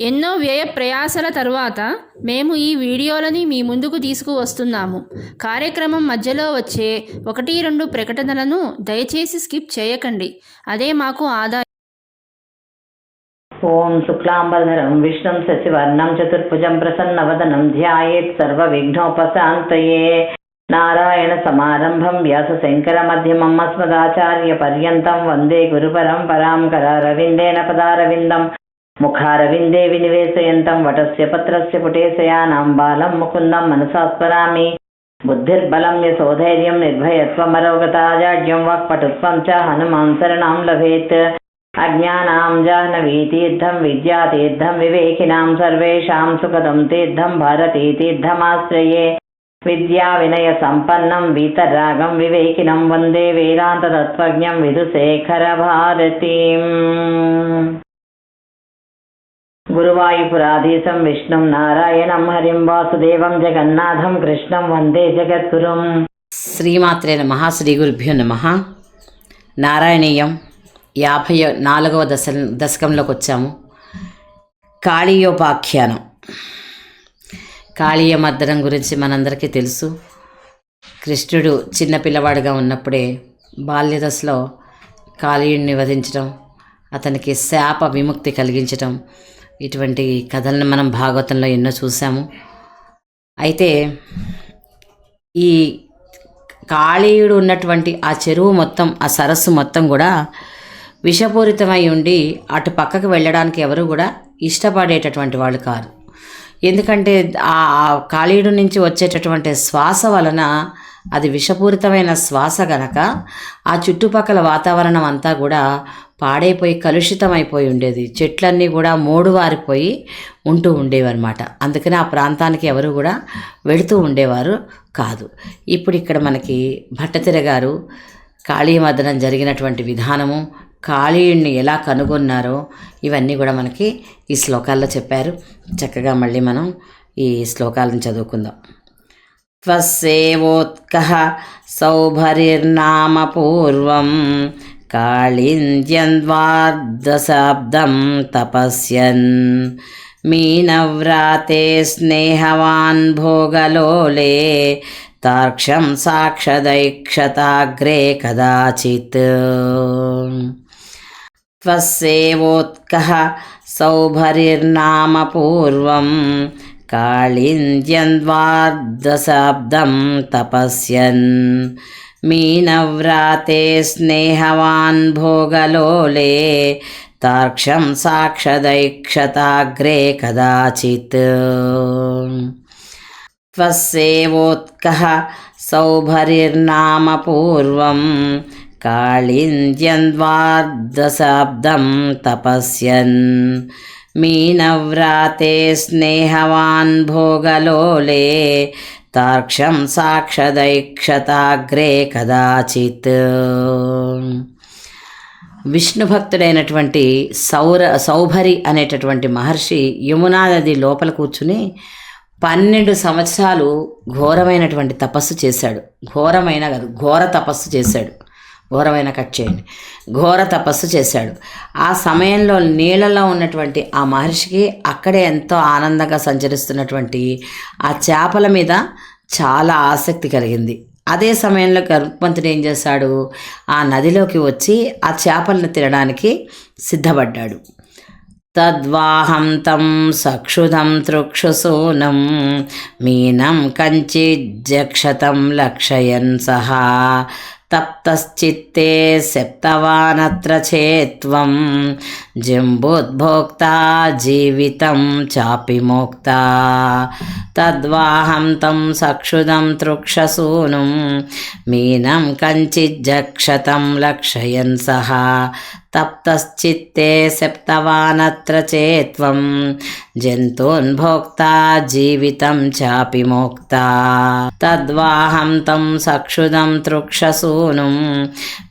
ఎన్నో వ్యయ ప్రయాసల తరువాత మేము ఈ వీడియోలని మీ ముందుకు తీసుకువస్తున్నాము. కార్యక్రమం మధ్యలో వచ్చే ఒకటి రెండు ప్రకటనలను దయచేసి స్కిప్ చేయకండి. అదే మాకు ఆదాయం ఓం శుక్లాంబరధరం విష్ణుం శశివర్ణం చతుర్భుజం ప్రసన్నవదనం ధ్యాయేత్ సర్వ విఘ్నోపశాంతయే నారాయణ సమారంభం వ్యాస శంకర మధ్యమం అస్మదాచార్య పర్యంతం వందే గురు పరంపరాం కరారవిందేన పదారవిందం. ముఖారవిందే వినివేశయంతం వటస్య పత్రస్య పుటేశయానాం బాలం ముకుందం మనసాస్మరామి బుద్ధిర్బలం యశోధైర్యం నిర్భయత్వమరోగతాజాడ్యం వాక్పటుత్వం చ హనుమాన్ శరణాం లభేత్ అజ్ఞానాం జాహ్నవీతీర్థం విద్యాతీర్థం వివేకినాం సర్వేషాం సుఖదం తీర్థం భారతీతీర్థమాశ్రయే విద్యా వినయ సంపన్నం వీతరాగం వివేకినం వందే వేదాంతతత్వజ్ఞం విదుశేఖర భారతీం గురువాయుపురాధీశం విష్ణుం నారాయణం హరిం వాసుదేవం జగన్నాథం కృష్ణం వందే జగద్గురుం. శ్రీమాత్రే నమ శ్రీ గురుభ్యో నమ. నారాయణీయం యాభై నాలుగవ దశ దశకంలోకి వచ్చాము కాళీయోపాఖ్యానం. కాళీయ మర్దనం గురించి మనందరికీ తెలుసు. కృష్ణుడు చిన్న పిల్లవాడిగా ఉన్నప్పుడే బాల్యదశలో కాళీయుడిని వధించడం అతనికి శాప విముక్తి కలిగించడం ఇటువంటి కథలను మనం భాగవతంలో ఎన్నో చూసాము. అయితే ఈ కాళీయుడు ఉన్నటువంటి ఆ చెరువు మొత్తం ఆ సరస్సు మొత్తం కూడా విషపూరితమై ఉండి అటు పక్కకు వెళ్ళడానికి ఎవరు కూడా ఇష్టపడేటటువంటి వాళ్ళు కారు. ఎందుకంటే ఆ కాళీయుడు నుంచి వచ్చేటటువంటి శ్వాస వలన అది విషపూరితమైన శ్వాస గనక ఆ చుట్టుపక్కల వాతావరణం అంతా కూడా పాడైపోయి కలుషితమైపోయి ఉండేది. చెట్లన్నీ కూడా మూడు వారిపోయి ఉంటూ ఉండేవన్నమాట. అందుకని ఆ ప్రాంతానికి ఎవరు కూడా వెళుతూ ఉండేవారు కాదు. ఇప్పుడు ఇక్కడ మనకి భట్టతిర గారు కాళీమదనం జరిగినటువంటి విధానము కాళీయుడిని ఎలా కనుగొన్నారో ఇవన్నీ కూడా మనకి ఈ శ్లోకాల్లో చెప్పారు. చక్కగా మళ్ళీ మనం ఈ శ్లోకాలను చదువుకుందాం. త్వసేవోత్క సౌభరిర్నామ పూర్వం काळिन्द्यन्द्वार्धशाब्दं तपस्यन् मीनव्राते स्नेहवान् भोगलोले तार्क्षं साक्षदैक्षताग्रे कदाचित् त्वस्सेवोत्कः सौभरिर्नाम पूर्वं काळिन्द्यन्द्वार्धशाब्दं तपस्यन् मीनव्राते स्नेहवान् भोगलोले तार्क्षं साक्षदैक्षताग्रे कदाचित्। त्वस्सेवोत्कः सौभरिर्नाम पूर्वं काळिन्द्यन्वार्धशाब्दं तपस्यन्। मीनव्राते स्नेहवान् भोगलोले तार्क्षं సాక్షదైక్షతాగ్రే కదాచిత్ విష్ణు భక్తుడైనటువంటి సౌర సౌభరి అనేటటువంటి మహర్షి యమునా నది లోపల కూర్చుని పన్నెండు సంవత్సరాలు ఘోరమైనటువంటి తపస్సు చేశాడు ఘోరమైన కాదు ఘోర తపస్సు చేశాడు ఘోరమైన కట్ చేయండి. ఘోర తపస్సు చేశాడు. ఆ సమయంలో నీళ్ళలో ఉన్నటువంటి ఆ మహర్షికి అక్కడే ఎంతో ఆనందంగా సంచరిస్తున్నటువంటి ఆ చేపల మీద చాలా ఆసక్తి కలిగింది. అదే సమయంలో గర్భవంతుడు ఏం చేశాడు? ఆ నదిలోకి వచ్చి ఆ చేపలను తినడానికి సిద్ధపడ్డాడు. తద్వాహం తం సక్షుధం తృక్షుసూనం మీనం కంచిజ్జక్షతం లక్షయన్ సహా తప్తశ్చిత్తే సప్తవానత్ర చేత్వం జంబోద్భోక్తా జీవితం చాపి మోక్త తద్వాహం తం సక్షుదం తృక్షసూనుం మీనం కంచిజ్జక్షతం లక్షయన్ సహా తప్తశ్చిత్తే సప్తవానత్ర చేత్వం జంతూన్భోక్తా జీవితం చాపి మోక్తా తద్వాహం తం సక్షుదం తృక్షసూనుం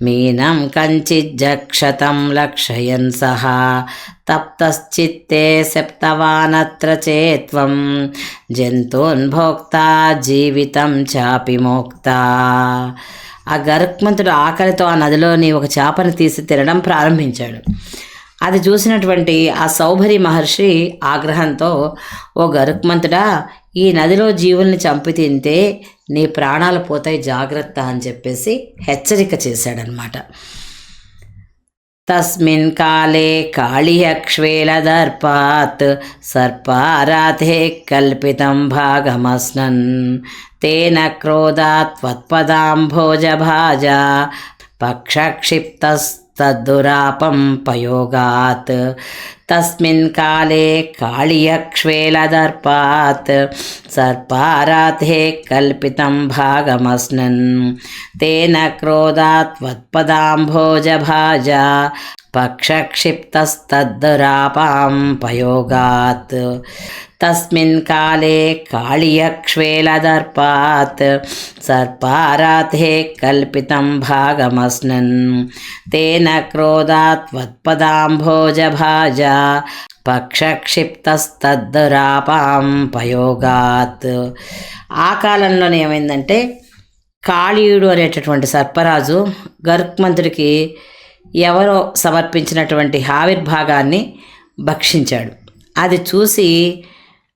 మీనం కంచిజ్జక్షతం లక్షయన్ సహా తప్తశ్చిత్తే సప్తవానత్ర చేత్వం జంతూన్భోక్తా జీవితం చాపి మోక్తా ఆ గరుక్మంతుడు ఆకలితో ఆ నదిలోని ఒక చేపను తీసి తినడం ప్రారంభించాడు. అది చూసినటువంటి ఆ సౌభరి మహర్షి ఆగ్రహంతో ఓ గరుక్మంతుడా ఈ నదిలో జీవుల్ని చంపి తింటే నీ ప్రాణాలు పోతాయి జాగ్రత్త అని చెప్పేసి హెచ్చరిక చేశాడనమాట తస్మిన్ కాలే కాళియక్ష్వేలదర్పాత్ సర్పారాధే కల్పితం భాగమస్నన్ तेन क्रोधात् त्वत्पदां भोजभाजा पक्षिप्तस्तद्दुरापं तस्मिन् काले कालियक्ष्वेलदर्पात् सर्पाराधे कल्पितं भागमस्नन्। तेन क्रोधात् त्वत्पदां पक्षक्षिप्तस्तद्दुरापां पयोगात्। తస్మిన్ కాలే కాళియక్ష్వేలదర్పాత్ సర్పారాధే కల్పితం భాగమస్నన్ తేన క్రోధాత్ త్వత్పదాంభోజభాజా పక్షక్షిప్తస్తద్దురాపాం పయోగాత్ ఆ కాలంలోనే ఏమైందంటే కాళీయుడు అనేటటువంటి సర్పరాజు గరుక్మంతుడికి ఎవరో సమర్పించినటువంటి ఆవిర్భాగాన్ని భక్షించాడు. అది చూసి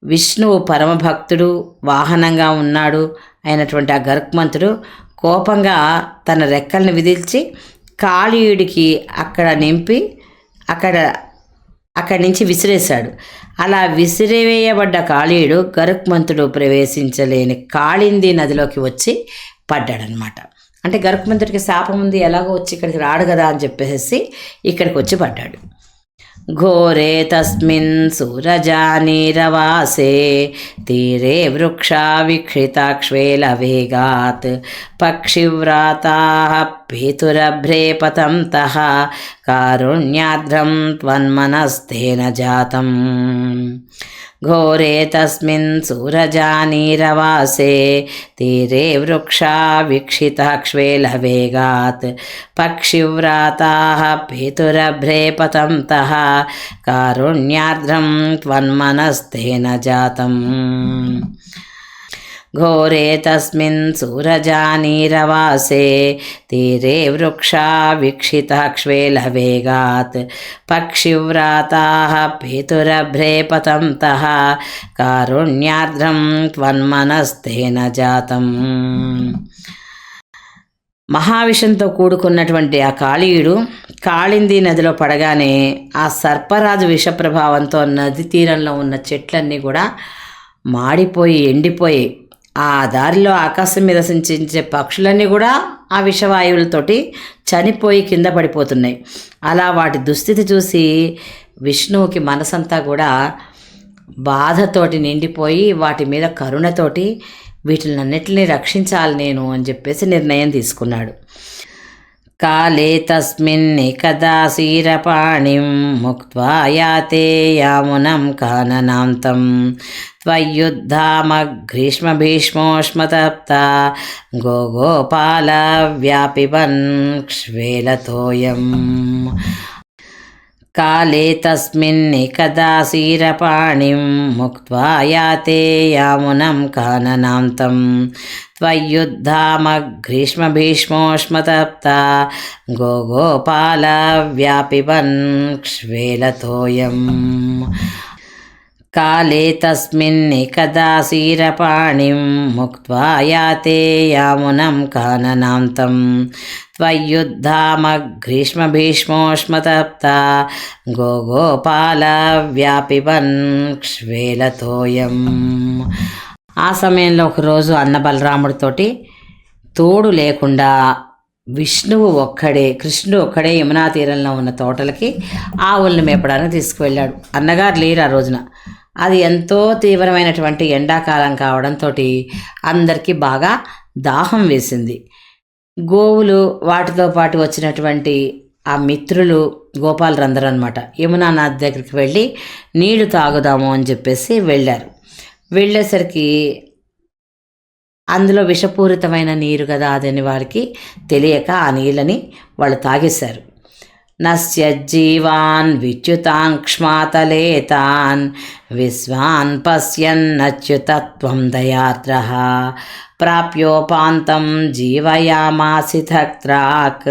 విష్ణువు పరమభక్తుడు వాహనంగా ఉన్నాడు అయినటువంటి ఆ గరుక్మంతుడు కోపంగా తన రెక్కలను విదిల్చి కాళీయుడికి అక్కడ నింపి అక్కడ అక్కడి నుంచి విసిరేశాడు. అలా విసిరివేయబడ్డ కాళీయుడు గరుక్మంతుడు ప్రవేశించలేని కాళింది నదిలోకి వచ్చి పడ్డాడనమాట అంటే గరుక్మంతుడికి శాపం ఉంది ఎలాగో వచ్చి ఇక్కడికి రాడు కదా అని చెప్పేసి ఇక్కడికి వచ్చి పడ్డాడు. घोरे तस्मिन् सुरजानीरवासे तीरे वृक्षा विक्षिताक्ष्वेलवेगात् पक्षिव्राताः पितुरभ्रे पतन्तः कारुण्याद्रं त्वन्मनस्तेन जातम्। జాతం ఘోరే తస్మిన్ సూరజానీరవాసే తీరే వృక్షా విక్షితాక్ష్వేల వేగాత్ పక్షివ్రాతా పేతురభ్రే పతంతః కారుణ్యార్ద్రం త్వన్మనస్తేన జాతం ఘోరే తస్మిన్ సూరజానీరవాసే తీరే వృక్షా విక్షితాక్ష్వేల వేగాత్ పక్షివ్రాతా పేతురభ్రే పతంతః కారుణ్యార్ద్రం త్వన్మనస్తేన జాతం మహావిషంతో కూడుకున్నటువంటి ఆ కాళీయుడు కాళింది నదిలో పడగానే ఆ సర్పరాజు విష ప్రభావంతో నది తీరంలో ఉన్న చెట్లన్నీ కూడా మాడిపోయి ఎండిపోయి ఆ దారిలో ఆకాశం మీద సంచరించే పక్షులన్నీ కూడా ఆ విషవాయువులతోటి చనిపోయి కింద పడిపోతున్నాయి. అలా వాటి దుస్థితి చూసి విష్ణువుకి మనసంతా కూడా బాధతోటి నిండిపోయి వాటి మీద కరుణతోటి వీటినన్నిటిని రక్షించాలి నేను అని చెప్పేసి నిర్ణయం తీసుకున్నాడు. काले तस्मिन्निकदासीरपाणिं मुक्त्वा याते यामुनं काननान्तं त्वयुद्धामघ्रीष्मभीष्मोष्मतप्ता गोगोपालव्यापिबन् क्ष्वेलतोऽयम् काले तस्मिन्निकदासीरपाणिं मुक्त्वा याते यामुनं खाननान्तं त्वय्युद्धामग्रीष्मभीष्मोष्म गोगोपालव्यापिबन् गोगोपालव्यापिवन्क्ष्वेलतोऽयं काले तस्मिन्निकदासीरपाणिं मुक्त्वा याते यामूनं खाणनान्तम् त्वय्युद्धामग्रीष्मभीष्मोष्मतप्ता गोगोपाल व्यापिबन् क्ष्वेलतोयम् ఆ సమయంలో ఒకరోజు అన్న బలరాముడితోటి తోడు లేకుండా విష్ణువు ఒక్కడే కృష్ణుడు ఒక్కడే యమునా తీరంలో ఉన్న తోటలకి ఆవుల్ని మేపడానికి తీసుకువెళ్ళాడు అన్నగారు లేరు ఆ రోజున అది ఎంతో తీవ్రమైనటువంటి ఎండాకాలం కావడంతో అందరికీ బాగా దాహం వేసింది గోవులు వాటితో పాటు వచ్చినటువంటి ఆ మిత్రులు గోపాలరందరూ అనమాట యమునా నది దగ్గరికి వెళ్ళి నీళ్ళు తాగుదాము అని చెప్పేసి వెళ్ళారు. వెళ్ళేసరికి అందులో విషపూరితమైన నీరు కదా అదని వారికి తెలియక ఆ నీళ్ళని వాళ్ళు తాగేశారు. నస్య జీవాన్ విచ్యుతాంక్ష్మాతలే తాన్ విశ్వాన్ పశ్యన్నచ్యుతత్వం దయార్ద్ర ప్రాప్యోపాంతం జీవయామాసి తత్రాక్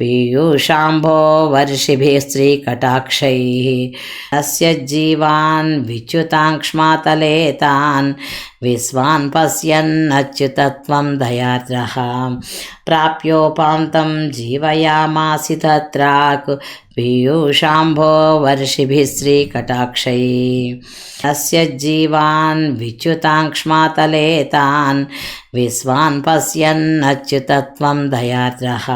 పీయూషాంభో వర్షిభిः స్త్రీకటాక్షైः అస్య జీవాన్ విచ్యుతాంక్ష్మాతలే తాన్ విశ్వాన్ పశ్యన్నచ్యుతత్వం దయార్ద్రः ప్రాప్యోపాంతం జీవయామాసి తత్రాక్ పీయూషాంభో వర్షిభిः श्रीकटाक्षैः अस्य जीवान् विच्युताङ्क्ष्मातले तान् विश्वान् पश्यन्नच्युतत्वं दयार्द्रः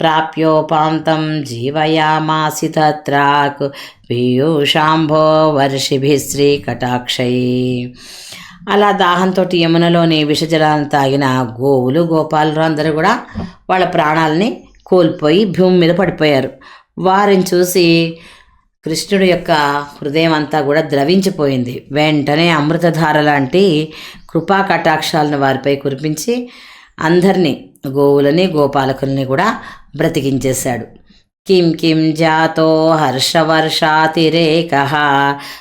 प्राप्योपान्तं जीवयामासि तत्राक् पीयूषाम्भो వర్షిభిः శ్రీకటాక్షైः అలా దాహంతో యమునలోని విషజలాలను తాగిన గోవులు గోపాలు అందరూ కూడా వాళ్ళ ప్రాణాలని కోల్పోయి భూమి మీద పడిపోయారు వారిని చూసి కృష్ణుడి యొక్క హృదయం అంతా కూడా ద్రవించిపోయింది. వెంటనే అమృతధార లాంటి కృపా కటాక్షాలను వారిపై కురిపించి అందరినీ గోవులని గోపాలకుల్ని కూడా బ్రతికించేశాడు. కిం కిం జాతో హర్షవర్షాతిరేక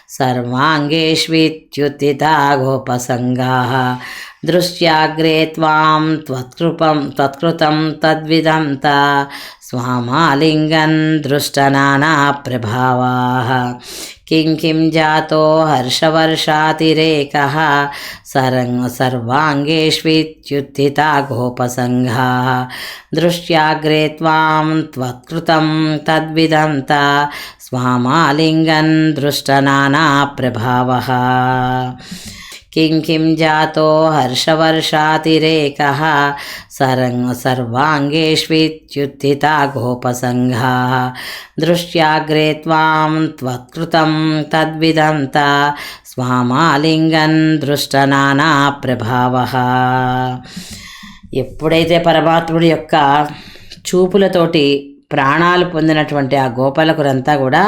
సర్వాంగేష్విత్యుత్థితా గోపసంగా దృశ్యాగ్రే త్వాం త్వత్కృపం త్వత్కృతం తద్విదంత స్వామాలింగన్ దృష్టనానా ప్రభావా కిం కిం జాతో హర్షవర్షాతిరేక సరంగ సర్వాంగేష్విత్యుత్థితా గోపసంగా దృశ్యాగ్రే త్వాం త్వత్కృతం తద్విదంత స్వామాలింగన్ దృష్టనానా ప్రభావ కిం కిం జాతో హర్షవర్షాతిరేకः సరంగ సర్వాంగేష్విత్యుత్థితా గోపసంగా దృశ్యాగ్రే త్వాం త్వత్కృతం తద్విదంత స్వామాలింగన్ దృష్టనానా ప్రభావ ఎప్పుడైతే పరమాత్ముడి యొక్క చూపులతోటి ప్రాణాలు పొందినటువంటి ఆ గోపాలకురంతా కూడా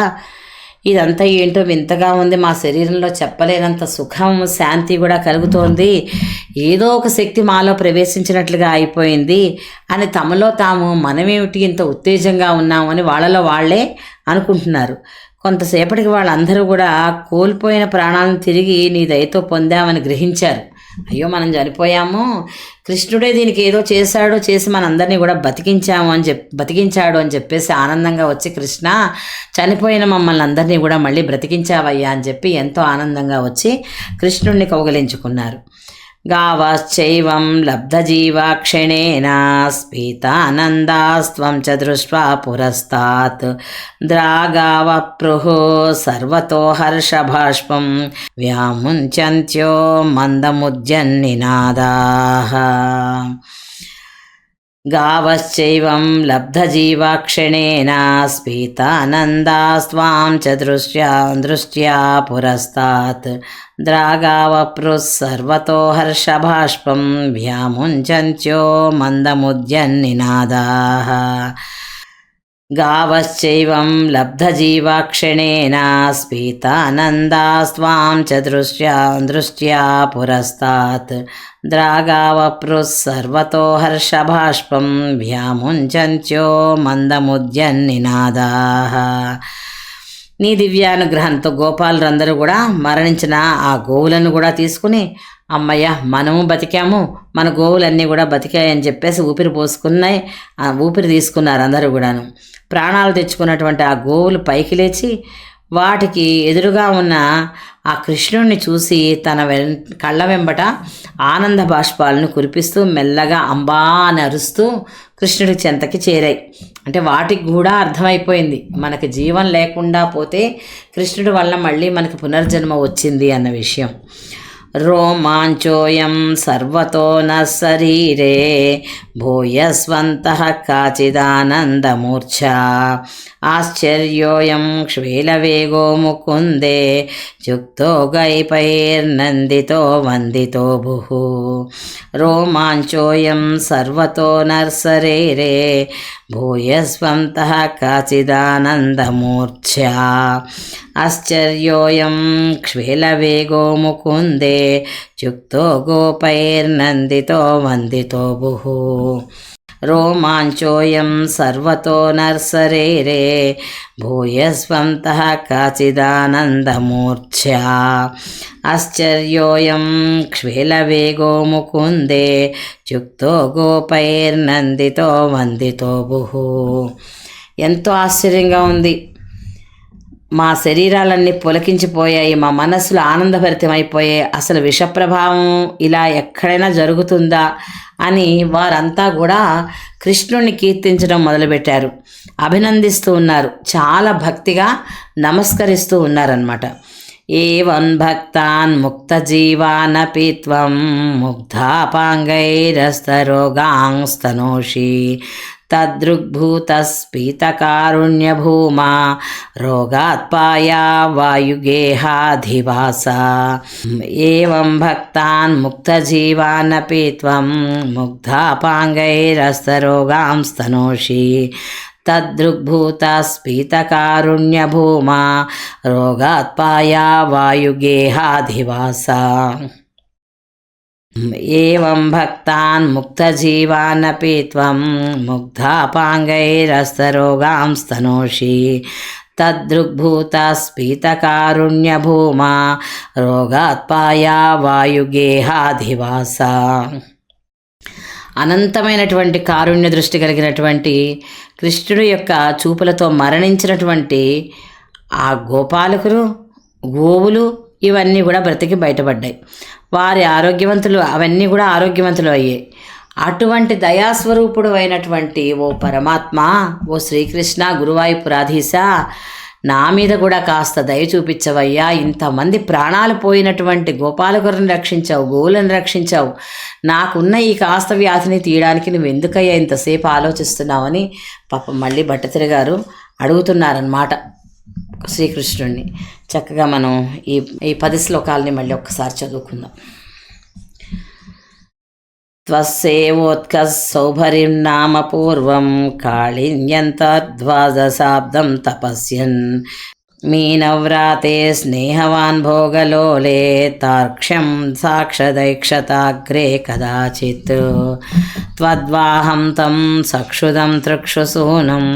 ఇదంతా ఏంటో వింతగా ఉంది. మా శరీరంలో చెప్పలేనంత సుఖం శాంతి కూడా కలుగుతోంది. ఏదో ఒక శక్తి మాలో ప్రవేశించినట్లుగా అయిపోయింది అని తమలో తాము మనమేమిటి ఇంత ఉత్తేజంగా ఉన్నామని వాళ్ళలో వాళ్ళే అనుకుంటున్నారు. కొంతసేపటికి వాళ్ళందరూ కూడా కోల్పోయిన ప్రాణాలను తిరిగి నీ దయతో పొందామని గ్రహించారు. అయ్యో మనం చనిపోయాము. కృష్ణుడే దీనికి ఏదో చేశాడో చేసి మనందరినీ కూడా బతికించాము అని చెప్ బతికించాడు అని చెప్పేసి ఆనందంగా వచ్చి కృష్ణ చనిపోయిన మమ్మల్ని అందరినీ కూడా మళ్ళీ బ్రతికించావయ్యా అని చెప్పి ఎంతో ఆనందంగా వచ్చి కృష్ణుడిని కౌగలించుకున్నారు. గావశ్చైవం లబ్ధజీవాక్షణేన స్ఫీతానందాస్త్వం చ దృష్ట్వా పురస్తాత్ ద్రాగావప్రుః సర్వతో హర్షభాష్పం వ్యాముంచంత్యో మందముద్యన్నినాదాः गावश्चैवं लब्धजीवाक्षणेन स्फीतानन्दास्त्वां च दृष्ट्या दृष्ट्या पुरस्तात् द्रागावप्रुः सर्वतो हर्षभाष्पं व्यामुञ्चन्त्यो मन्दमुद्यन्निनादाः गावश्चैवं लब्धजीवाक्षणेन स्फीतानन्दास्त्वां च दृष्ट्या दृष्ट्या पुरस्तात् द्रागावप्रुः सर्वतो हर्षभाष्पं व्यामुञ्चन्त्यो మందముద్యన్నినాదాः నీ దివ్యానుగ్రహంతో గోపాలురందరూ కూడా మరణించిన ఆ గోవులను కూడా తీసుకుని అమ్మయ్య మనము బతికాము మన గోవులన్నీ కూడా బతికాయని చెప్పేసి ఊపిరి పోసుకున్నాయి ఆ ఊపిరి తీసుకున్నారు అందరూ కూడాను ప్రాణాలు తెచ్చుకున్నటువంటి ఆ గోవులు పైకి లేచి వాటికి ఎదురుగా ఉన్న ఆ కృష్ణుడిని చూసి తన వెం కళ్ళ వెంబట ఆనంద బాష్పాలను కురిపిస్తూ మెల్లగా అంబా అని అరుస్తూ కృష్ణుడి చెంతకి చేరాయి. అంటే వాటికి కూడా అర్థమైపోయింది. మనకి జీవం లేకుండా పోతే కృష్ణుడి వల్ల మళ్ళీ మనకి పునర్జన్మ వచ్చింది అన్న విషయం. రోమాంచోయం సర్వతో న శరీరే భూయస్వంతః కాచిదానందమూర్ఛ ఆశ్చర్యోయం క్షీలవేగో ముకుందే యుక్తో గైపైర్నందితో వందితో భుః రోమాంచోయం సర్వతో నర్శరీరే భూయస్వంతః కాచిదానందమూర్ఛ ఆశ్చర్యోయం క్షీలవేగో ముకుందే యుక్తో గోపైర్నందితో వందితో భుః रोमाञ्चोऽयं सर्वतो नर्सरेरे भूयस्वन्तः काचिदानन्दमूर्च्छा आश्चर्योऽयं क्ष्वेलवेगो मुकुन्दे చుక్తో గోపైర్నందితో వందితో బుహు ఎంతో ఆశ్చర్యంగా ఉంది మా శరీరాలన్నీ పులకించిపోయాయి మా మనస్సులు ఆనందభరితమైపోయాయి. అసలు విషప్రభావం ఇలా ఎక్కడైనా జరుగుతుందా అని వారంతా కూడా కృష్ణుణ్ణి కీర్తించడం మొదలుపెట్టారు. అభినందిస్తూ ఉన్నారు. చాలా భక్తిగా నమస్కరిస్తూ ఉన్నారనమాట ఏవం భక్తాన్ ముక్తజీవానపి త్వం ముగ్ధాపాంగైరస్తరోగాంస్తనోషి తదృగ్భూతస్ఫీతకారుణ్యభూమా రోగాత్పాయా వాయుగేహాధివాస ఏవం భక్తాన్ ముక్తజీవానపి త్వం ముగ్ధాపాంగైరస్తరోగాంస్తనోషి తదృగ్భూతస్ఫీతకారుణ్యభూమా రోగాత్పాయా వాయుగేహాధివాస ఏవం భక్తాన్ ముక్తజీవానపి త్వం ముగ్ధాపాంగైరస్తరోగాంస్తనోషి తదృగ్భూతస్ఫీతకారుణ్యభూమా రోగాత్పాయా వాయుగేహాధివాస అనంతమైనటువంటి కారుణ్య దృష్టి కలిగినటువంటి కృష్ణుడి యొక్క చూపులతో మరణించినటువంటి ఆ గోపాలకులు గోవులు ఇవన్నీ కూడా బ్రతికి బయటపడ్డాయి. వారి ఆరోగ్యవంతులు అవన్నీ కూడా ఆరోగ్యవంతులు అయ్యాయి అటువంటి దయాస్వరూపుడు అయినటువంటి ఓ పరమాత్మ ఓ శ్రీకృష్ణ గురువాయుపురాధీశ నా మీద కూడా కాస్త దయ చూపించవయ్యా. ఇంతమంది ప్రాణాలు పోయినటువంటి గోపాలకులను రక్షించావు గోవులను రక్షించావు. నాకున్న ఈ కాస్త వ్యాధిని తీయడానికి నువ్వు ఎందుకయ్యా ఇంతసేపు ఆలోచిస్తున్నావని పాపం మళ్ళీ భట్టతిరి గారు అడుగుతున్నారనమాట శ్రీకృష్ణుడిని. చక్కగా మనం ఈ ఈ పది శ్లోకాలని మళ్ళీ ఒక్కసారి చదువుకుందాం. త్వసేవోత్క సౌభరిం నామ పూర్వం కాళిన్యంతర్ధ్వాదశాబ్దం తపస్యన్. मीनव्राते स्नेहवान् भोगलोले तार्क्ष्यं साक्षदैक्षताग्रे कदाचित्। त्वद्वाहं तं सक्षुदं तृक्षुसूनं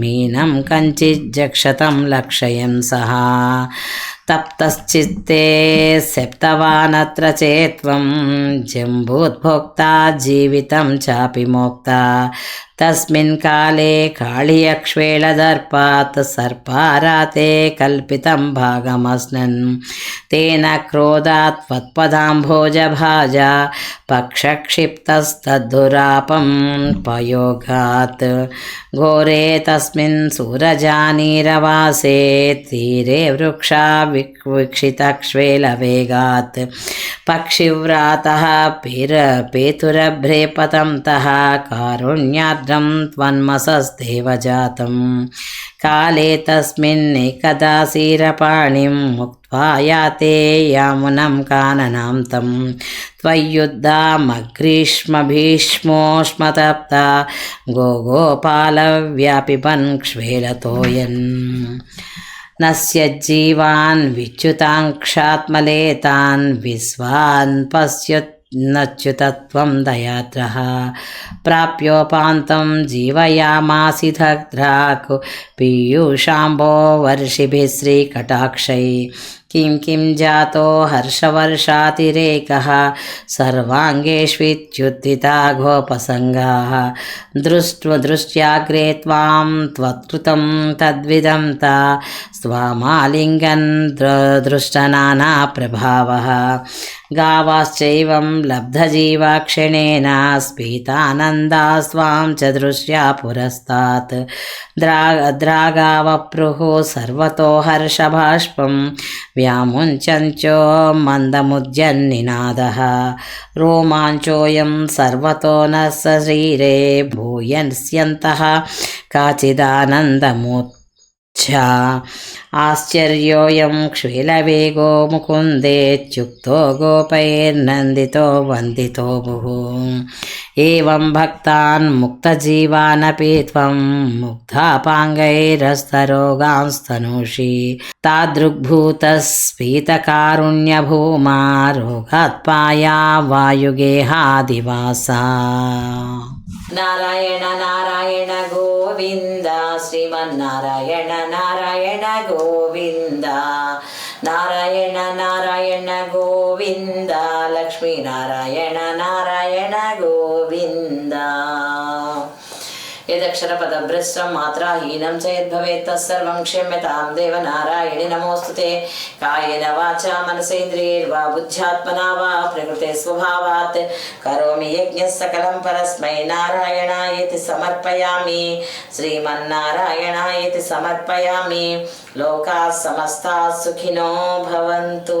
मीनं कञ्चिज्जक्षतं लक्षयन् सः తప్తశ్చిత్తే శప్తవానత్ర చేత్వం జంబూద్భోక్త జీవితం చాపి మోక్త తస్మిన్ కాలే కాళీయక్ష్వేళదర్పాత్ సర్పారాతే కల్పితం భాగమస్నన్ తేన క్రోధాత్ త్వత్పదాంభోజభాజ పక్షక్షిప్తస్తద్ధురాపం పయోగాత్ ఘోరే తస్మిన్ సూరజానీరవాసే తీరే వృక్షా विक्षितक्ष्वेलवेगात् पक्षिव्रातः पेर पेतुरभ्रे पतन्तः कारुण्यार्द्रं त्वन्मसस्तेव जातं काले तस्मिन्नेकदासीरपाणिं मुक्त्वा याते यामुनं काननां तं त्वय्युद्धामग्रीष्मभीष्मोष्मतप्ता गोगोपालव्यापिबन् क्ष्वेलतोयन्। नस्यज्जीवान् विच्युताङ्क्षात्मलेतान् विस्वान् पश्यन्नच्युतत्वं दयाद्रः। प्राप्योपान्तं जीवयामासिधग्राकु पीयूषाम्बो वर्षिभिः श्रीकटाक्षै। किं किं जातो हर्षवर्षातिरेकः सर्वाङ्गेष्वित्युत्थिता गोपसङ्गाः दृष्ट्वा दृष्ट्याग्रे त्वां त्वत्कृतं तद्विदं ता स्वामालिङ्गन् दृ- दृष्टनानाप्रभावः गावाश्चैवं लब्धजीवाक्षणेन स्फीतानन्दा स्वां च दृश्या पुरस्तात् द्रा द्रागावप्रुः सर्वतो हर्षभाष्पं వ్యాముంచంచో మందముద్యన్నినాద రోమాంచోయం సర్వతో శరీరే భూయన్స్యంత కాచిదానందమూర్తి ఆశ్చర్యోయం క్షీలవేగో ముకుందేత్యుక్తో గోపైర్నందితో వందితో భు ఏం భక్తాన్ ముక్తజీవానపి త్వం ముగ్ధాపాంగైరస్తరోగాంస్తనూషి తాదృగ్భూతస్ఫీతకారుణ్యభూమా రోగాత్పాయా వాయుగేహాదివాసా నారాయణ నారాయణ గోవింద శ్రీమన్నారాయణ నారాయణ గోవింద నారాయణ నారాయణ గోవింద లక్ష్మీనారాయణ నారాయణ గోవింద. నారాయణ గోవింద యదక్షరపదభ్రష్టం మాత్రాహీనం చేద్భవేత్ తత్సర్వం క్షమ్యతాం దేవ నారాయణి నమోస్తుతే కాయేన వాచా మనసేంద్రియైర్వా బుద్ధ్యాత్మనా వా ప్రకృతే స్వభావాత్ కరోమి యజ్ఞ సకలం పరస్మై నారాయణాయేతి సమర్పయామి శ్రీమన్నారాయణాయేతి సమర్పయామి లోకా సమస్తా సుఖినో భవంతు